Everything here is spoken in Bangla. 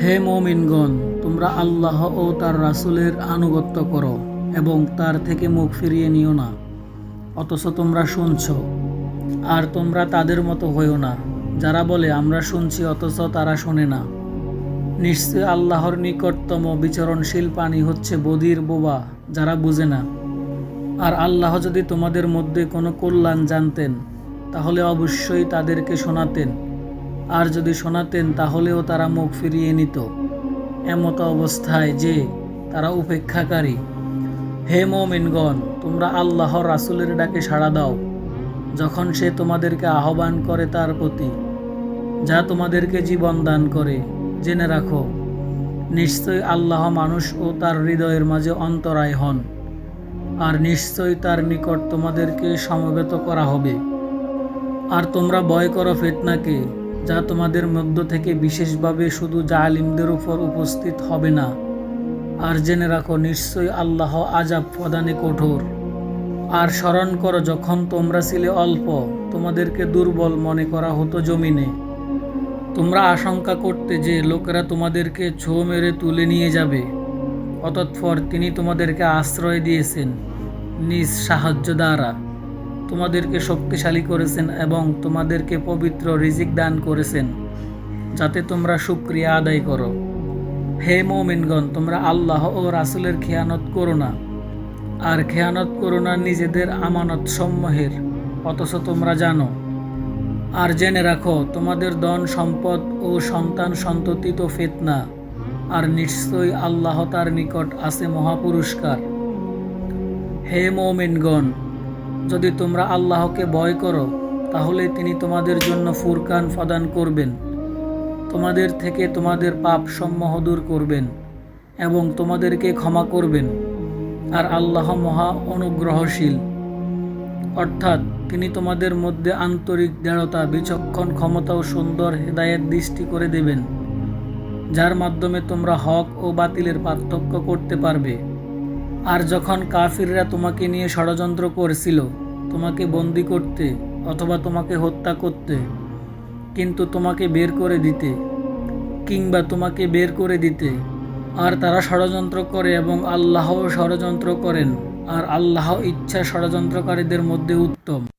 হে মমিনগণ, তোমরা আল্লাহ ও তার রাসূলের আনুগত্য করো এবং তার থেকে মুখ ফিরিয়ে নিও না। অথচ তোমরা শুনছ, আর তোমরা তাদের মতো হইও না। যারা বলে, আমরা শুনছি, অথচ তারা শোনে না। নিশ্চয় আল্লাহর নিকটতম বিচরণশীল প্রাণী হচ্ছে বদির বোবা, যারা বুঝে না। আর আল্লাহ যদি তোমাদের মধ্যে কোনো কল্যাণ জানতেন, তাহলে অবশ্যই তাদেরকে শোনাতেন। আর যদি শোনাতেন তাহলেও তারা মুখ ফিরিয়ে নিত। এমত অবস্থায় যে তারা উপেক্ষাকারী। হে মমিনগণ, তোমরা আল্লাহর রাসুলের ডাকে সাড়া দাও, যখন সে তোমাদেরকে আহ্বান করে তার প্রতি, যা তোমাদেরকে জীবন দান করে। জেনে রাখো, নিশ্চয় আল্লাহ মানুষ ও তার হৃদয়ের মাঝে অন্তরায় হন, আর নিশ্চয় তার নিকট তোমাদেরকে সমবেত করা হবে। আর তোমরা ভয় করো ফেতনাকে যা তোমাদের মধ্য থেকে বিশেষভাবে শুধু জালিমদের উপর উপস্থিত হবে না। আর জেনে রাখো, নিশ্চয়ই আল্লাহ আজাব প্রদানে কঠোর। আর স্মরণ করো, যখন তোমরা ছিলে অল্প, তোমাদেরকে দুর্বল মনে করা হতো জমিনে। তোমরা আশঙ্কা করতে যে লোকেরা তোমাদেরকে ছো মেরে তুলে নিয়ে যাবে। অতৎপর তিনি তোমাদেরকে আশ্রয় দিয়েছেন, নিজ সাহায্য দ্বারা তোমাদেরকে শক্তিশালী করেছেন এবং তোমাদেরকে পবিত্র রিজিক দান করেছেন, যাতে তোমরা শুক্রিয়া আদায় করো। হে মৌমিনগণ, তোমরা আল্লাহ ও রাসূলের খেয়ানত করো না। আর খেয়ানত করো না নিজেদের আমানত সমূহের অথচ তোমরা জানো। আর জেনে রাখো, তোমাদের ধন সম্পদ ও সন্তান সন্ততি তো ফেতনা, আর নিশ্চয়ই আল্লাহ তার নিকট আছে মহাপুরস্কার। হে মৌমিনগণ যদি তোমরা আল্লাহকে ভয় করো, তাহলে তিনি তোমাদের জন্য ফুরকান প্রদান করবেন। তোমাদের থেকে তোমাদের পাপ সম্মহ দূর করবেন এবং তোমাদেরকে ক্ষমা করবেন। আর আল্লাহ মহা অনুগ্রহশীল। অর্থাৎ তিনি তোমাদের মধ্যে আন্তরিক দৃঢ়তা, বিচক্ষণ ক্ষমতা ও সুন্দর হেদায়েত দৃষ্টি করে দেবেন, যার মাধ্যমে তোমরা হক ও বাতিলের পার্থক্য করতে পারবে। আর যখন কাফিররা তোমাকে নিয়ে ষড়যন্ত্র করেছিল, তোমাকে বন্দি করতে অথবা তোমাকে হত্যা করতে, কিন্তু তোমাকে বের করে দিতে, কিংবা তোমাকে বের করে দিতে, আর তারা ষড়যন্ত্র করে এবং আল্লাহও ষড়যন্ত্র করেন, আর আল্লাহ ইচ্ছা ষড়যন্ত্রকারীদের মধ্যে উত্তম।